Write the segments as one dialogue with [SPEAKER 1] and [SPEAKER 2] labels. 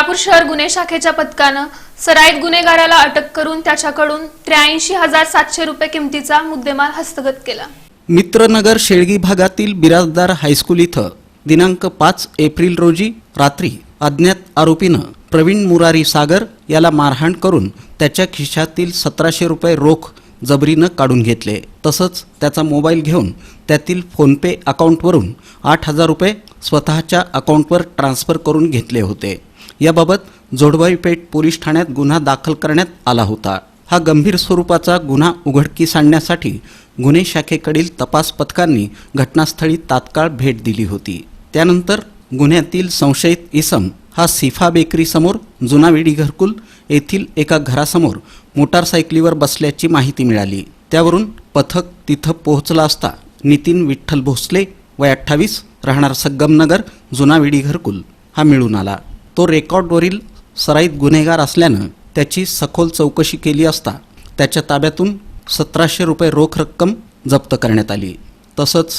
[SPEAKER 1] सोलापूर शहर गुन्हे शाखेच्या पथकानं सराईत गुन्हेगाराला अटक करून त्याच्याकडून त्र्याऐंशी हजार सातशे रुपये किमतीचा मुद्देमाल हस्तगत केला.
[SPEAKER 2] मित्रनगर शेळगी भागातील बिराजदार हायस्कूल इथं दिनांक पाच एप्रिल रोजी रात्री अज्ञात आरोपीनं प्रवीण मुरारी सागर याला मारहाण करून त्याच्या खिशातील सतराशे रुपये रोख जबरीनं काढून घेतले. तसंच त्याचा मोबाईल घेऊन त्यातील फोनपे अकाउंटवरून आठ हजार रुपये स्वतःच्या अकाउंटवर ट्रान्स्फर करून घेतले होते. याबाबत जोडवाईपेठ पोलीस ठाण्यात गुन्हा दाखल करण्यात आला होता. हा गंभीर स्वरूपाचा गुन्हा उघडकीस आणण्यासाठी गुन्हे शाखेकडील तपास पथकांनी घटनास्थळी तात्काळ भेट दिली होती. त्यानंतर गुन्ह्यातील संशयित इसम हा सिफा बेकरीसमोर जुनावेडी घरकुल येथील एका घरासमोर मोटारसायकलीवर बसल्याची माहिती मिळाली. त्यावरून पथक तिथं पोहोचला असता नितीन विठ्ठल भोसले वय अठ्ठावीस राहणार सग्गमनगर जुनावेडी घरकुल हा मिळून आला. तो रेकॉर्डवरील सराईत गुन्हेगार असल्यानं त्याची सखोल चौकशी केली असता त्याच्या ताब्यातून सतराशे रुपये रोख रक्कम जप्त करण्यात आली. तसंच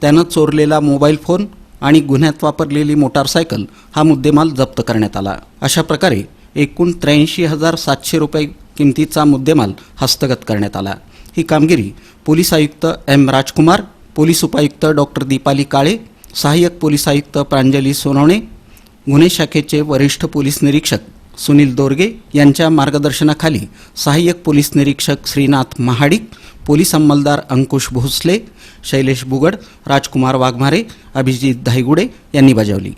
[SPEAKER 2] त्यानं चोरलेला मोबाईल फोन आणि गुन्ह्यात वापरलेली मोटारसायकल हा मुद्देमाल जप्त करण्यात आला. अशा प्रकारे एकूण त्र्याऐंशी हजार सातशे रुपये किमतीचा मुद्देमाल हस्तगत करण्यात आला. ही कामगिरी पोलीस आयुक्त एम राजकुमार पोलीस उपायुक्त डॉक्टर दीपाली काळे सहाय्यक पोलीस आयुक्त प्रांजली सोनवणे गुन्हे शाखेचे वरिष्ठ पोलीस निरीक्षक सुनील दोरगे यांच्या मार्गदर्शनाखाली सहाय्यक पोलीस निरीक्षक श्रीनाथ महाडिक पोलीस अंमलदार अंकुश भोसले शैलेश बुगड राजकुमार वाघमारे अभिजित धायगुडे यांनी बजावली.